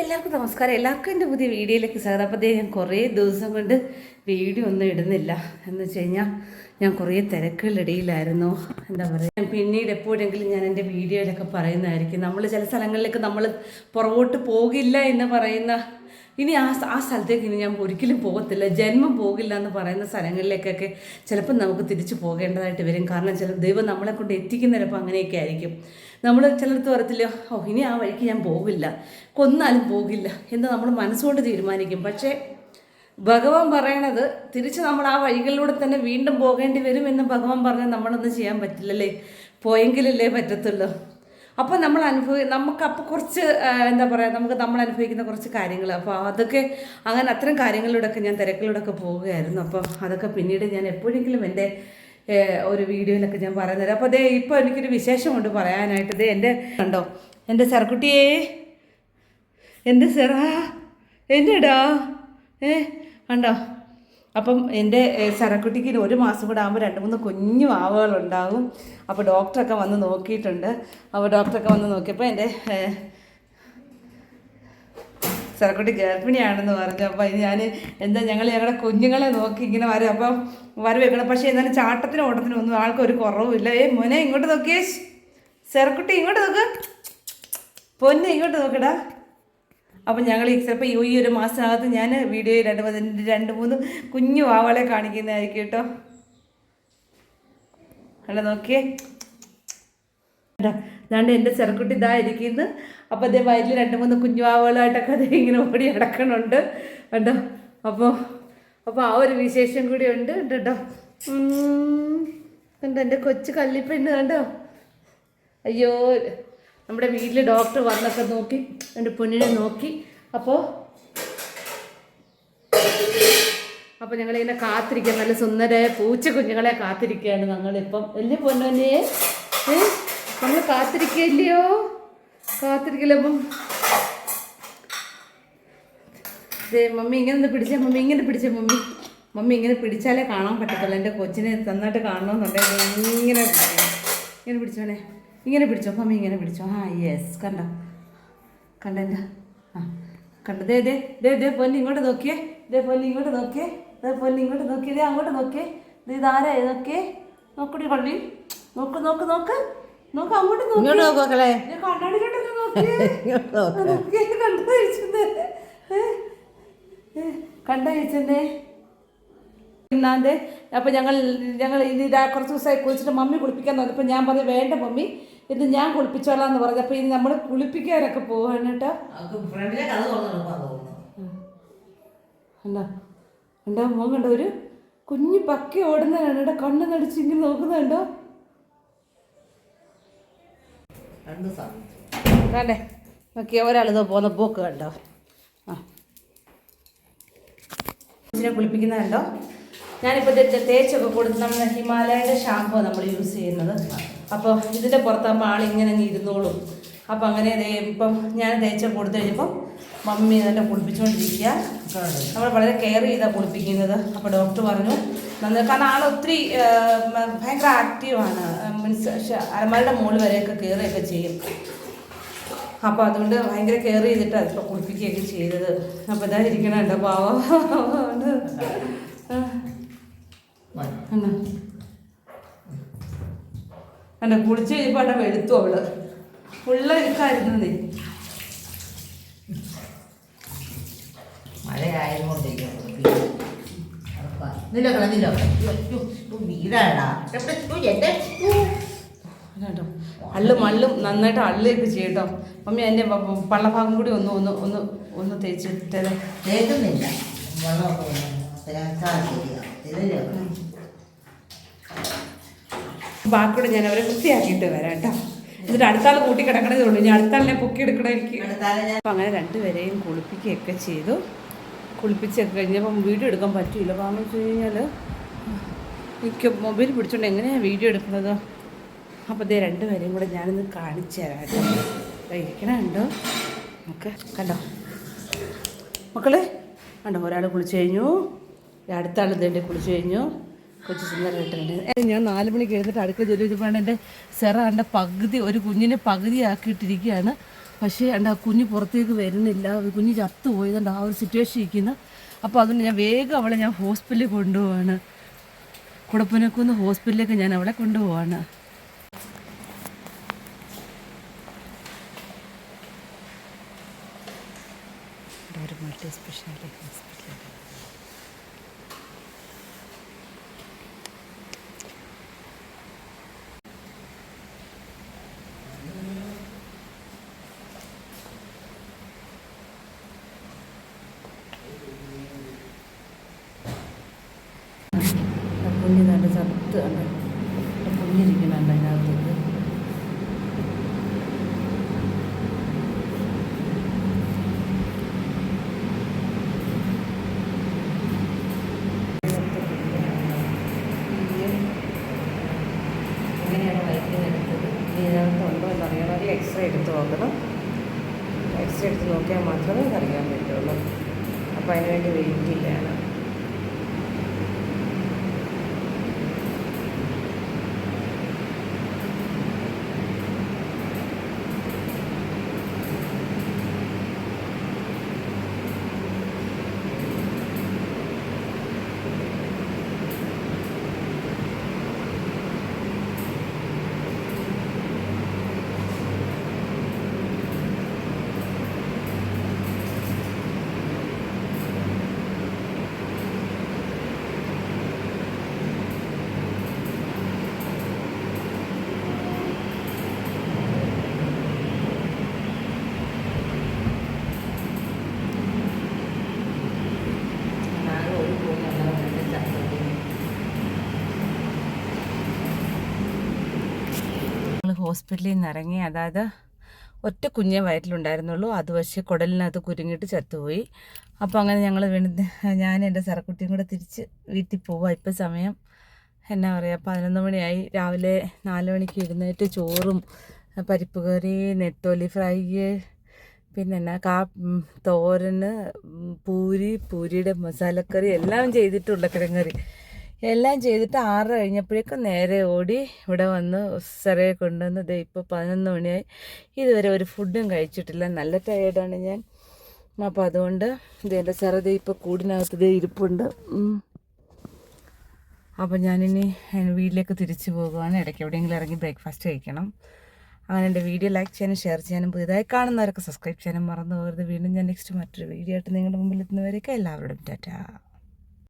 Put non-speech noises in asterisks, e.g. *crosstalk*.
എല്ലാവർക്കും നമസ്കാരം. എല്ലാവർക്കും എന്റെ പുതിയ വീഡിയോയിലേക്ക് സ്വാഗതം. അപ്പോൾ ഞാൻ കുറേ ദിവസം കൊണ്ട് വീഡിയോ ഒന്നും ഇടുന്നില്ല. എന്ന് വെച്ച് കഴിഞ്ഞാൽ ഞാൻ കുറേ തിരക്കുകളിടയിലായിരുന്നു എന്താ പറയുക? പിന്നീട് എപ്പോഴെങ്കിലും ഞാൻ എന്റെ വീഡിയോയിലൊക്കെ പറയുന്നതായിരിക്കും. നമ്മൾ ചില സ്ഥലങ്ങളിലേക്ക് നമ്മൾ പുറകോട്ട് പോകില്ല എന്ന് പറയുന്ന ഇനി ആ ആ സ്ഥലത്തേക്ക് ഇനി ഞാൻ ഒരിക്കലും പോകത്തില്ല. ജന്മം പോകില്ല എന്ന് പറയുന്ന സ്ഥലങ്ങളിലേക്കൊക്കെ ചിലപ്പോൾ നമുക്ക് തിരിച്ചു പോകേണ്ടതായിട്ട് വരും. കാരണം ചില ദൈവം നമ്മളെ കൊണ്ട് എത്തിക്കുന്ന അങ്ങനെയൊക്കെ ആയിരിക്കും. നമ്മൾ ചിലടത്ത് പറയത്തില്ല ഓ ഇനി ആ വഴിക്ക് ഞാൻ പോകില്ല കൊന്നാലും പോകില്ല എന്ന് നമ്മൾ മനസ്സുകൊണ്ട് തീരുമാനിക്കും. പക്ഷേ ഭഗവാൻ പറയണത് തിരിച്ച് നമ്മൾ ആ വഴികളിലൂടെ തന്നെ വീണ്ടും പോകേണ്ടി വരും എന്ന് ഭഗവാൻ പറഞ്ഞാൽ നമ്മളൊന്നും ചെയ്യാൻ പറ്റില്ലല്ലേ? പോയെങ്കിലല്ലേ പറ്റത്തുള്ളൂ. അപ്പോൾ നമ്മൾ അനുഭവി നമുക്ക് അപ്പോൾ കുറച്ച് എന്താ പറയുക നമുക്ക് നമ്മൾ അനുഭവിക്കുന്ന കുറച്ച് കാര്യങ്ങൾ. അപ്പോൾ അതൊക്കെ അങ്ങനെ അത്തരം കാര്യങ്ങളിലൂടെയൊക്കെ ഞാൻ തിരക്കിലൂടെയൊക്കെ പോവുകയായിരുന്നു. അപ്പം അതൊക്കെ പിന്നീട് ഞാൻ എപ്പോഴെങ്കിലും എന്റെ ഒരു വീഡിയോയിലൊക്കെ ഞാൻ പറയുന്നത് അപ്പോൾ അതേ ഇപ്പോൾ എനിക്കൊരു വിശേഷമുണ്ട് പറയാനായിട്ട്. ദേ എന്റെ കണ്ടോ? എന്റെ ചെറുക്കുട്ടിയേ എന്റെ സെറാ എന്നടാ ഏ കണ്ടോ? അപ്പം എന്റെ സരക്കുട്ടിക്ക് ഒരു മാസം കൂടെ ആകുമ്പോൾ രണ്ട് മൂന്ന് കുഞ്ഞു ആവുകളുണ്ടാകും അപ്പോൾ ഡോക്ടറൊക്കെ വന്ന് നോക്കിയിട്ടുണ്ട്. അപ്പോൾ ഡോക്ടറൊക്കെ വന്ന് നോക്കിയപ്പോൾ എന്റെ ഏ, സരക്കുട്ടി ഗർഭിണിയാണെന്ന് പറഞ്ഞു. അപ്പോൾ ഞാൻ എന്താ ഞങ്ങൾ ഞങ്ങളുടെ കുഞ്ഞുങ്ങളെ നോക്കി ഇങ്ങനെ വരും. അപ്പം വരവേക്കണം പക്ഷേ എന്നാലും ചാട്ടത്തിനും ഓട്ടത്തിനും ഒന്നും ആൾക്കൊരു കുറവുമില്ല ഏ മോനെ ഇങ്ങോട്ട് നോക്കിയേ. ചെറുക്കുട്ടി ഇങ്ങോട്ട് നോക്ക്. പൊന്നെ ഇങ്ങോട്ട് നോക്കടാ. അപ്പം ഞങ്ങൾ ചിലപ്പോൾ ഈ ഈ ഒരു മാസത്തിനകത്ത് ഞാൻ വീഡിയോ രണ്ട് മൂന്ന് രണ്ട് മൂന്ന് കുഞ്ഞു വാവളെ കാണിക്കുന്നതായിരിക്കും കേട്ടോ. അല്ല നോക്കിയേ. അതാണ്ട് എന്റെ ചെറുക്കുട്ടി ഇതാ ഇരിക്കുന്നത് അപ്പോൾ അതേ വയറ്റിൽ രണ്ട് മൂന്ന് കുഞ്ഞുവാവുകളായിട്ടൊക്കെ അതേ ഇങ്ങനെ ഓടി അടക്കണുണ്ട് കണ്ടോ? അപ്പോൾ അപ്പോൾ ആ ഒരു വിശേഷം കൂടി ഉണ്ട്. കേട്ടോ. കണ്ടോ? എന്റെ കൊച്ചു കല്ലിപ്പെണ്ണ് കണ്ടോ? അയ്യോ നമ്മുടെ വീട്ടിൽ ഡോക്ടർ വന്നൊക്കെ നോക്കി. എന്റെ പൊന്നിനെ നോക്കി. അപ്പോൾ അപ്പോൾ ഞങ്ങളിങ്ങനെ കാത്തിരിക്കുക നല്ല സുന്ദര പൂച്ച കുഞ്ഞുങ്ങളെ കാത്തിരിക്കുകയാണ് ഞങ്ങളിപ്പം. വലിയ പൊന്നെ നമ്മൾ കാത്തിരിക്കില്ലയോ കാത്തിരിക്കില്ല അപ്പം. മമ്മി ഇങ്ങനെ പിടിച്ചേ മമ്മി ഇങ്ങനെ പിടിച്ച മമ്മി. മമ്മി ഇങ്ങനെ പിടിച്ചാലേ കാണാൻ പറ്റത്തുള്ളൂ. എന്റെ കൊച്ചിനെ നന്നായിട്ട് കാണണമെന്നുണ്ടെങ്കിൽ ഇങ്ങനെ ഇങ്ങനെ പിടിച്ചോണേ ഇങ്ങനെ പിടിച്ചോ. മമ്മി ഇങ്ങനെ പിടിച്ചോ. ആ യെസ് കണ്ടോ? കണ്ടെന്റെ ആ കണ്ട? ദേ ദേ ദേ ദേ പൊന്നി ഇങ്ങോട്ട് നോക്കിയേ. ദേ പൊന്നി ഇങ്ങോട്ട് നോക്കിയേ. ദേ പൊന്നി ഇങ്ങോട്ട് നോക്കിയേ. ദേ അങ്ങോട്ട് നോക്കിയേ. ദേ ഇതാരാ നോക്കിയേ നോക്കടി പള്ളി നോക്ക് നോക്ക് നോക്ക്. *laughs* നോക്ക് അങ്ങോട്ട് നോക്ക്. ഇങ്ങോട്ട് മക്കളെ കണ്ടോ കണ്ടോ അപ്പോൾ ഞങ്ങൾ ഞങ്ങൾ ഇനി ഇതാ കുറച്ച് ദിവസമായി കുളിച്ചിട്ട് മമ്മി കുളിപ്പിക്കാൻ തോന്നിയപ്പോൾ ഞാൻ പറഞ്ഞു വേണ്ട മമ്മി ഇത് ഞാൻ കുളിപ്പിച്ചോളാം എന്ന് പറഞ്ഞു. അപ്പോൾ ഇനി നമ്മൾ കുളിപ്പിക്കാനൊക്കെ പോവാണ് കേട്ടോ. ഉണ്ടോ ഉണ്ടോ തുറന്നെടുക്കാൻ തോന്നുന്നു. കണ്ടോ? കണ്ടോ? മോൻ കണ്ടോ? ഒരു കുഞ്ഞു പക്കി ഓടുന്നതാണ് കേട്ടോ. കണ്ണ് നടിച്ച് ഇങ്ങനെ നോക്കുന്നുണ്ടോ രണ്ട് സമയം വേണ്ടേ? നോക്കിയ ഒരാളിതോ പോകുന്ന പോക്ക് കണ്ടോ? ആ. ഇതിനെ കുളിപ്പിക്കുന്ന കണ്ടോ? ഞാനിപ്പോൾ തേച്ചൊക്കെ കൊടുത്ത് നമ്മൾ ഹിമാലയന്റെ ഷാമ്പൂ നമ്മൾ യൂസ് ചെയ്യുന്നത്. അപ്പോൾ ഇതിന്റെ പുറത്താകുമ്പോൾ ആളിങ്ങനെ അങ്ങ് ഇരുന്നോളും. അപ്പോൾ അങ്ങനെ ദേ ഇപ്പം ഞാൻ തേച്ച കൊടുത്തു കഴിഞ്ഞപ്പം മമ്മി തന്നെ കുളിപ്പിച്ചുകൊണ്ടിരിക്കുക നമ്മൾ വളരെ കെയർ ചെയ്താണ് കുളിപ്പിക്കുന്നത്. അപ്പോൾ ഡോക്ടർ പറഞ്ഞു കാരണം ആൾ ഒത്തിരി ഭയങ്കര ആക്റ്റീവാണ് മീൻസ് അലമാരുടെ മുകളിൽ വരെയൊക്കെ കയറുകയൊക്കെ ചെയ്യും. അപ്പോൾ അതുകൊണ്ട് ഭയങ്കര കെയർ ചെയ്തിട്ട് അതിപ്പോൾ കുളിപ്പിക്കുകയൊക്കെ ചെയ്തത്. അപ്പോൾ ഇതാ ഇരിക്കണുണ്ട് പാവ. കണ്ട? കുളിച്ച് കഴിയുമ്പോൾ അവിടെ വെളുത്തു അവൾ. ഉള്ള ഇരിക്കായിരുന്നു നീ. മഴ നിലോ നിലോ വീടാടാ എവിടെ? ഛു, എന്റെ. കേട്ടോ അള്ളും അള്ളും നന്നായിട്ട് അള്ളിയൊക്കെ ചെയ്യട്ടോ മമ്മി എന്റെ പള്ളഭാഗം കൂടി ഒന്ന് ഒന്ന് ഒന്ന് ഒന്ന് തേച്ചിട്ടേ തേക്കുന്നില്ല. വെള്ളമൊക്കെ വന്നു. തേച്ചാൽ ശരിയാ. ഇതിലോ. ബാക്കിയോടെ ഞാൻ അവരെ വൃത്തിയാക്കിയിട്ട് വരാം കേട്ടോ. എന്നിട്ട് അടുത്താൾ കൂട്ടി കിടക്കണതേ ഉള്ളൂ. ഇനി അടുത്താളിനെ പൊക്കി എടുക്കണം എനിക്ക് അടുത്താലെ ഞാൻ അപ്പം അങ്ങനെ രണ്ടുപേരെയും കുളിപ്പിക്കുകയൊക്കെ ചെയ്തു. കുളിപ്പിച്ചൊക്കെ കഴിഞ്ഞപ്പം വീഡിയോ എടുക്കാൻ പറ്റിയില്ല. കാരണം വെച്ച് കഴിഞ്ഞാൽ എനിക്ക് മൊബൈൽ പിടിച്ചോണ്ട് എങ്ങനെയാണ് വീഡിയോ എടുക്കുന്നത്? അപ്പോൾ ഇതേ രണ്ടുപേരെയും കൂടെ ഞാനിന്ന് കാണിച്ചു തരാം കേട്ടോ. ഓക്കെ കണ്ടോ? മക്കളെ കണ്ടോ? ഒരാൾ കുളിച്ചു കഴിഞ്ഞു. അടുത്ത ആൾ ഇതേണ്ടി കുളിച്ചു കഴിഞ്ഞു. കൊച്ചു സുന്ദരമായിട്ടുണ്ട് ഞാൻ നാല് മണിക്ക് എഴുന്നിട്ട് അടുക്കള ജോലി ചെയ്തപ്പോഴാണ് എന്റെ സെറ പകുതി ഒരു കുഞ്ഞിനെ പകുതി ആക്കിയിട്ടിരിക്കുകയാണ് പക്ഷേ എന്റെ ആ കുഞ്ഞ് പുറത്തേക്ക് വരുന്നില്ല. കുഞ്ഞ് ചത്തുപോയതുകൊണ്ട് ആ ഒരു സിറ്റുവേഷൻ ഇരിക്കുന്നു. അപ്പോൾ അതുകൊണ്ട് ഞാൻ വേഗം അവളെ ഞാൻ ഹോസ്പിറ്റലിൽ കൊണ്ടുപോവാണ്. കുടപ്പനക്കുന്ന് ഹോസ്പിറ്റലിലേക്ക് ഞാൻ അവളെ കൊണ്ടുപോവാണ്. സ്പെഷ്യാലിറ്റി ഹോസ്പിറ്റൽ കുഞ്ഞ് നല്ല ചത്ത് കണ്ട് കുഞ്ഞിരിക്കുന്നുണ്ട് അതിനകത്തേക്ക് എക്സ്റേ എടുത്ത് നോക്കണം. എക്സ്റേ എടുത്ത് നോക്കിയാൽ മാത്രമേ അറിയാൻ പറ്റുള്ളൂ. അപ്പോൾ അതിനുവേണ്ടി വെയിറ്റ് ചെയ്യാണ് ആകെ ഒരു കുഞ്ഞുള്ളത് രണ്ട് ചത്തത്. ഞങ്ങൾ ഹോസ്പിറ്റലിൽ നിന്ന് ഇറങ്ങി അതായത് ഒറ്റ കുഞ്ഞെ വയറ്റിലുണ്ടായിരുന്നുള്ളൂ. അത് പക്ഷേ കുടലിനകത്ത് കുരുങ്ങിയിട്ട് ചത്തുപോയി. അപ്പോൾ അങ്ങനെ ഞങ്ങൾ വീണ്ടും ഞാൻ എന്റെ സറക്കുട്ടിയും കൂടെ തിരിച്ച് വീട്ടിൽ പോവാം. ഇപ്പം സമയം എന്നാ പറയുക പതിനൊന്ന് മണിയായി. രാവിലെ നാല് മണിക്ക് എഴുന്നേറ്റ് ചോറും പരിപ്പ് കറി നെത്തോലി ഫ്രൈ പിന്നെ എന്നാ കാ തോരന് പൂരി പൂരിയുടെ മസാലക്കറി എല്ലാം ചെയ്തിട്ടുള്ള കിഴങ്ങറി എല്ലാം ചെയ്തിട്ട് ആറ് കഴിഞ്ഞപ്പോഴേക്കും നേരെ ഓടി ഇവിടെ വന്ന് സെറയെ കൊണ്ടുവന്ന് ദേ ഇപ്പോൾ പതിനൊന്ന് മണിയായി. ഇതുവരെ ഒരു ഫുഡും കഴിച്ചിട്ടില്ല. നല്ല ടയേർഡാണ് ഞാൻ. അപ്പോൾ അതുകൊണ്ട് ഇത് എന്റെ സെറ ദേ ഇപ്പോൾ കൂടിനകത്ത് ഇരിപ്പുണ്ട്. അപ്പോൾ ഞാനിനി വീട്ടിലേക്ക് തിരിച്ചു പോകുകയാണ് ഇടയ്ക്ക് എവിടെയെങ്കിലും ഇറങ്ങി ബ്രേക്ക്ഫാസ്റ്റ് കഴിക്കണം. അങ്ങനെ എന്റെ വീഡിയോ ലൈക്ക് ചെയ്യാനും ഷെയർ ചെയ്യാനും പുതിയതായി കാണുന്നവരൊക്കെ സബ്സ്ക്രൈബ് ചെയ്യാനും മറന്നു പോകരുത്. വീണ്ടും ഞാൻ നെക്സ്റ്റ് മറ്റൊരു വീഡിയോ ആയിട്ട് നിങ്ങളുടെ മുമ്പിൽ എത്തുന്നവരൊക്കെ എല്ലാവരോടും ടാറ്റാ.